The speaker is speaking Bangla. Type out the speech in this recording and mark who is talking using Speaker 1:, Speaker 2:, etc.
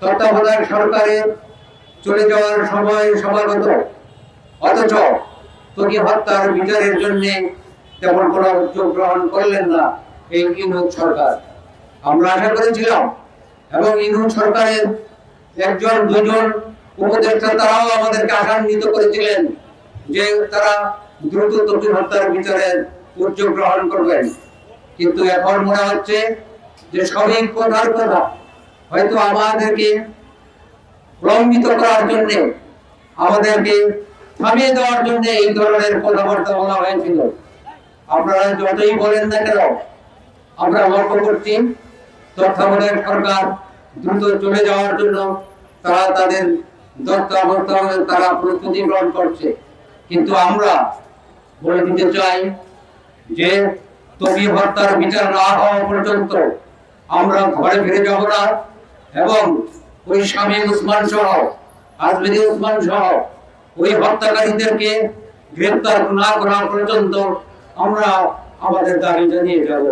Speaker 1: তত্ত্বাবধায়ক সরকারের চলে যাওয়ার সময় সমাগত। অথচ তোকে হত্যার বিচারের জন্য তেমন কোনো উদ্যোগ গ্রহণ করলেন না এই ইউনুস সরকার। আমরা আশা করেছিলাম, এবং ইউনুস সরকারের একজন, দুজন উপদেষ্টা তারাও আমাদেরকে আশান্বিত করেছিলেন যে তারা দ্রুত তকি হত্যার বিচারের উদ্যোগ গ্রহণ করবেন। কিন্তু এখন মনে হচ্ছে যে সবই কথার কথা হয়তো আমাদেরকে প্রলম্বিত করার জন্য, আমাদেরকে থামিয়ে দেওয়ার জন্য এই ধরনের কথাবার্তা বলা হয়েছিল। আপনারা যতই বলেন না কেন, আমরা লক্ষ্য করছি, তত্ত্বাবধায়ক সরকার দ্রুত চলে যাওয়ার জন্য তারা তাদের তত্ত্বাবধানে তারা প্রস্তুতি গ্রহণ করছে। কিন্তু আমরা বলে দিতে চাই যে, তবি হত্যার বিচার না হওয়া পর্যন্ত আমরা ঘরে ফিরে যাব না। এবং ওই স্বামী উসমান সহ আজমেরি উসমান সহ, ওই হত্যাকারীদেরকে গ্রেপ্তার না করা পর্যন্ত আমরা আমাদের দাবি জানিয়ে যাব।